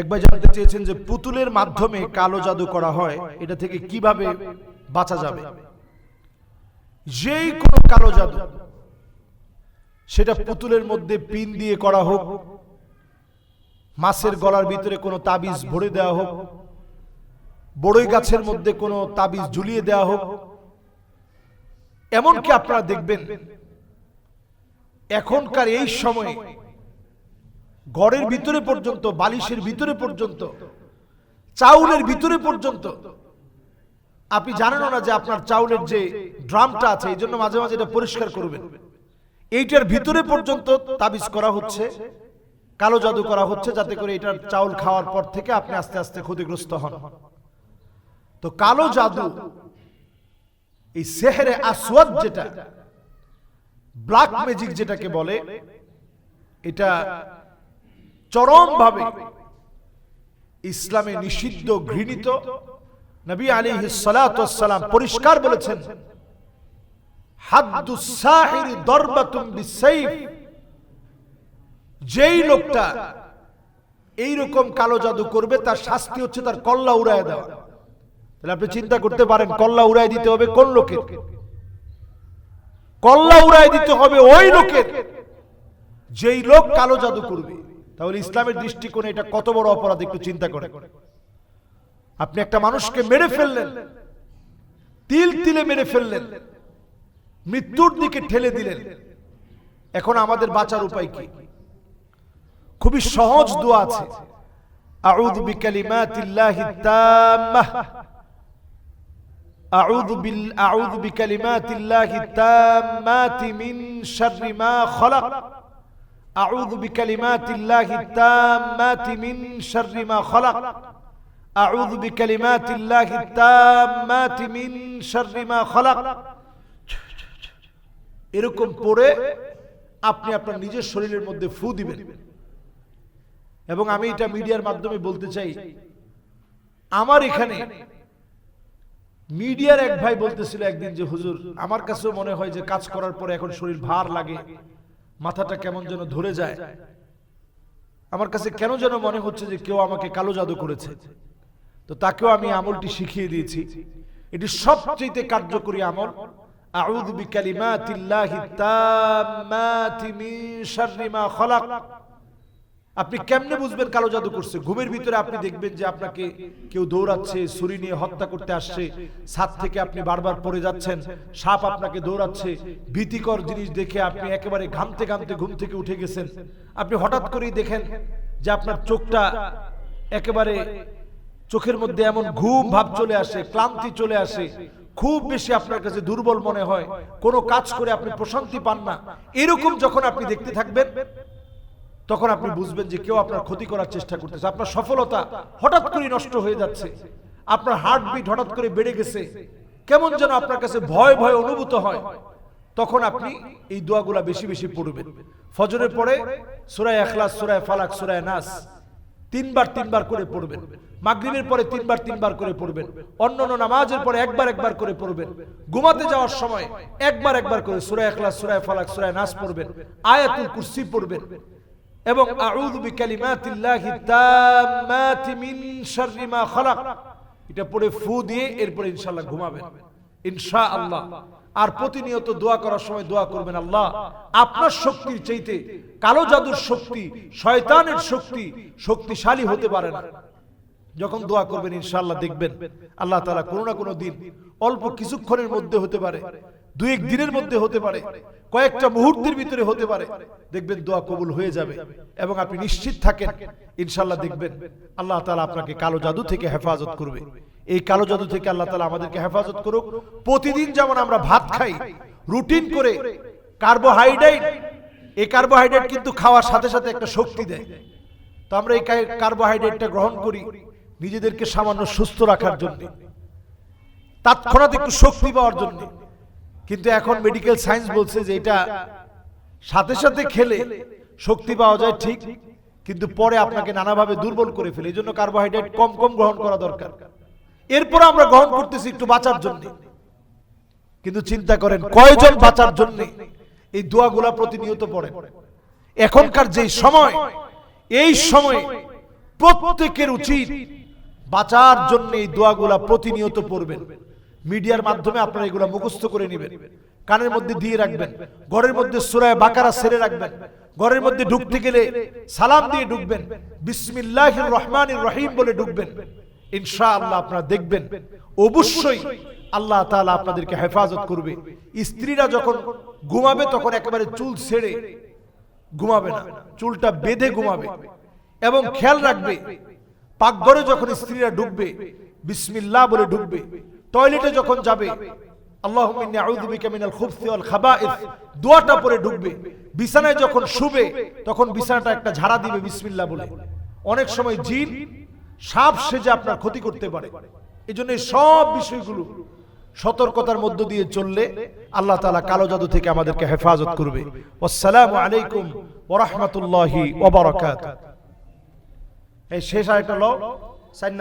একবার জানতে চেয়েছেন যে পুতুলের মাধ্যমে কালো জাদু করা হয়, এটা থেকে কীভাবে বাঁচা যাবে? যেই কোনো কালো জাদু, সেটা পুতুলের মধ্যে পিন দিয়ে করা হোক, মাছের গলার ভিতরে কোনো তাবিজ ভরে দেওয়া হোক, বড়ই গাছের মধ্যে কোনো তাবিজ ঝুলিয়ে দেওয়া হোক, এমনকি আপনারা দেখবেন এখনকার এই সময়ে ঘরের ভিতরে পর্যন্ত, বালিশের ভিতরে পর্যন্ত, চাউলের ভিতরে পর্যন্ত, আপনি জানেন না যে আপনার চাউলের যে ড্রামটা আছে, এই জন্য মাঝে মাঝে এটা পরিষ্কার করবেন। এইটার ভিতরে পর্যন্ত তাবিজ করা হচ্ছে, কালো জাদু করা হচ্ছে, যাতে করে এটার চাউল খাওয়ার পর থেকে আপনি আস্তে আস্তে ক্ষতিগ্রস্ত হন। তো কালো জাদু, এই সেহেরে আসওয়াদ যেটা ব্ল্যাক ম্যাজিক যেটাকে বলে এটা চরমভাবে ইসলামে নিষিদ্ধ ঘৃণিত নবী আলী সালাম পরিষ্কার বলেছেন যেই লোকটা এই রকম কালো জাদু করবে তার শাস্তি হচ্ছে তার কল্লা উড়ায় দেওয়া। তাহলে আপনি চিন্তা করতে পারেন কল্লা উড়ায় দিতে হবে কোন লোকের? কল্লা উড়ায় দিতে হবে ওই লোকের। যেই লোক কালো জাদু করবে। তাহলে ইসলামের দৃষ্টিকোণে এটা কত বড় অপরাধ, একটু চিন্তা করে আপনি একটা মানুষকে মেরে ফেললেন। তিল তিলে মেরে ফেললেন। মৃত্যুর দিকে ঠেলে দিলেন। এখন আমাদের বাঁচার উপায় কি? খুবই সহজ দোয়া আছে। আউযু বিকালিমাতিল্লাহি তাম্মাহ। أعوذ بال أعوذ بكلمات الله التامات من شر ما خلق أعوذ بكلمات الله التامات من شر ما خلق أعوذ بكلمات الله التامات من شر ما خلق এরকম পড়ে আপনি আপনার নিজের শরীরের মধ্যে ফু দিবেন এবং আমি এটা মিডিয়ার মাধ্যমে বলতে চাই আমার এখানে মিডিয়ার এক ভাই বলতেছিল একদিন যে, হুজুর, আমার কাছেও মনে হয় যে, কাজ করার পরে এখন শরীর ভার লাগে, মাথাটা কেমন যেন ধরে যায়। আমার কাছে কেন যেন মনে হচ্ছে যে, কেউ আমাকে কালো জাদু করেছে। তো তাকেও আমি আমলটি শিখিয়ে দিয়েছি। এটি সবচেয়ে কার্যকরী আমল। আউযু বিকালিমাতিল্লাহি তাম্মাতি মিন শাররি মা খালাক। আপনি কেমনে বুঝবেন কালো জাদু করছে? ঘুমের ভিতরে আপনি দেখবেন যে আপনাকে কেউ দৌড়াচ্ছে, ছুরি নিয়ে হত্যা করতে আসছে, ছাদ থেকে আপনি বারবার পড়ে যাচ্ছেন, সাপ আপনাকে দৌড়াচ্ছে, ভীতিকর জিনিস দেখে আপনি একেবারে ঘামতে ঘামতে ঘুম থেকে উঠে গেছেন। আপনি হঠাৎ করেই দেখেন যে আপনার চোখটা একেবারে চোখের মধ্যে এমন ঘুম ভাব চলে আসে, ক্লান্তি চলে আসে। খুব বেশি আপনার কাছে দুর্বল মনে হয়। কোনো কাজ করে আপনি প্রশান্তি পান না। এরকম যখন আপনি দেখতে থাকবেন তখন আপনি বুঝবেন যে কেউ আপনার ক্ষতি করার চেষ্টা করতেছে। আপনার সফলতা হঠাৎ করে নষ্ট হয়ে যাচ্ছে। আপনার হার্টবিট হঠাৎ করে বেড়ে গেছে। কেমন যেন আপনার কাছে ভয় ভয় অনুভূত হয়। তখন আপনি এই দোয়াগুলা বেশি বেশি পড়বেন। ফজরের পরে সুরায় এখলাস সুরায় ফালাক সুরায় নাস তিনবার তিনবার করে পড়বেন। মাগরিবের পরে তিনবার তিনবার করে পড়বেন। অন্যান্য নামাজের পরে একবার একবার করে পড়বেন। ঘুমাতে যাওয়ার সময় একবার একবার করে সুরায় এখলাস সুরায় ফালাক সুরায় নাস পড়বেন। আয়াতুল কুরসি পড়বেন। এবং আউযু বিকালিমাতিল্লাহি তাম্মাতি মিন শাররি মা খালাক। এটা পড়ে ফু দিয়ে এরপরে ইনশাআল্লাহ ঘুমাবেন। ইনশাআল্লাহ। আর প্রতিনিয়ত দোয়া করার সময় দোয়া করবেন আল্লাহ। আপনার শক্তির চাইতে কালো জাদুর শক্তি শয়তানের শক্তি শক্তিশালী হতে পারে না। যখন দোয়া করবেন ইনশাআল্লাহ দেখবেন। আল্লাহ তাআলা কোনো না কোনো দিন অল্প কিছুক্ষণের মধ্যে হতে পারে। দু এক দিনের মধ্যে হতে পারে। কয়েকটা মুহূর্তের ভিতরে হতে পারে। দেখবেন দোয়া কবুল হয়ে যাবে এবং আপনি নিশ্চিত থাকেন। ইনশাল্লাহ দেখবেন আল্লাহ তালা আপনাকে কালো জাদু থেকে হেফাজত করবে। এই কালো জাদু থেকে আল্লাহ তালা আমাদেরকে হেফাজত করুক। প্রতিদিন যেমন আমরা ভাত খাই, রুটিন করে কার্বোহাইড্রেট, এই কার্বোহাইড্রেট কিন্তু খাওয়ার সাথে সাথে একটা শক্তি দেয়। তো আমরা এই কার্বোহাইড্রেটটা গ্রহণ করি নিজেদেরকে সামান্য সুস্থ রাখার জন্য, তৎক্ষণাৎ একটু শক্তি পাওয়ার জন্য। কিন্তু এখন মেডিকেল সায়েন্স বলছে যে এটা সাথে সাথে খেলে শক্তি পাওয়া যায় ঠিক কিন্তু পরে আপনাকে নানাভাবে দুর্বল করে ফেলে। এই জন্য কার্বোহাইড্রেট কম কম গ্রহণ করা দরকার। এরপর আমরা গ্রহণ করতেছি একটু বাঁচার জন্য। কিন্তু চিন্তা করেন কয়জন বাঁচার জন্য এই দোয়াগুলা প্রতিনিয়ত পড়ে এখনকার যে সময় এই সময়ে প্রত্যেকের উচিত বাঁচার জন্য এই দোয়াগুলা প্রতিনিয়ত পড়বেন। মিডিয়ার মাধ্যমে আপনারা এগুলা মুখস্থ করে নেবেন। কানের মধ্যে দিয়ে রাখবেন। ঘরের মধ্যে সুরায় বাকারা সেরে রাখবেন। ঘরের মধ্যে ঢুকতে গেলে সালাম দিয়ে ঢুকবেন। বিসমিল্লাহ রহমান রহিম বলে ঢুকবেন। ইনশাআল্লাহ আপনারা দেখবেন। অবশ্যই আল্লাহ তাআলা আপনাদেরকে হেফাজত করবে। স্ত্রীরা যখন ঘুমাবে তখন একেবারে চুল ছেড়ে ঘুমাবে না। চুলটা বেঁধে ঘুমাবে। এবং খেয়াল রাখবে, পাকঘরে যখন স্ত্রীরা ঢুকবে, বিসমিল্লাহ বলে ঢুকবে টয়লেটে যখন যাবে এই সব বিষয়গুলো সতর্কতার মধ্য দিয়ে চললে আল্লাহ তাআলা কালো জাদু থেকে আমাদেরকে হেফাজত করবে। আসসালামু আলাইকুম ওয়া রাহমাতুল্লাহি এই শেষ ল।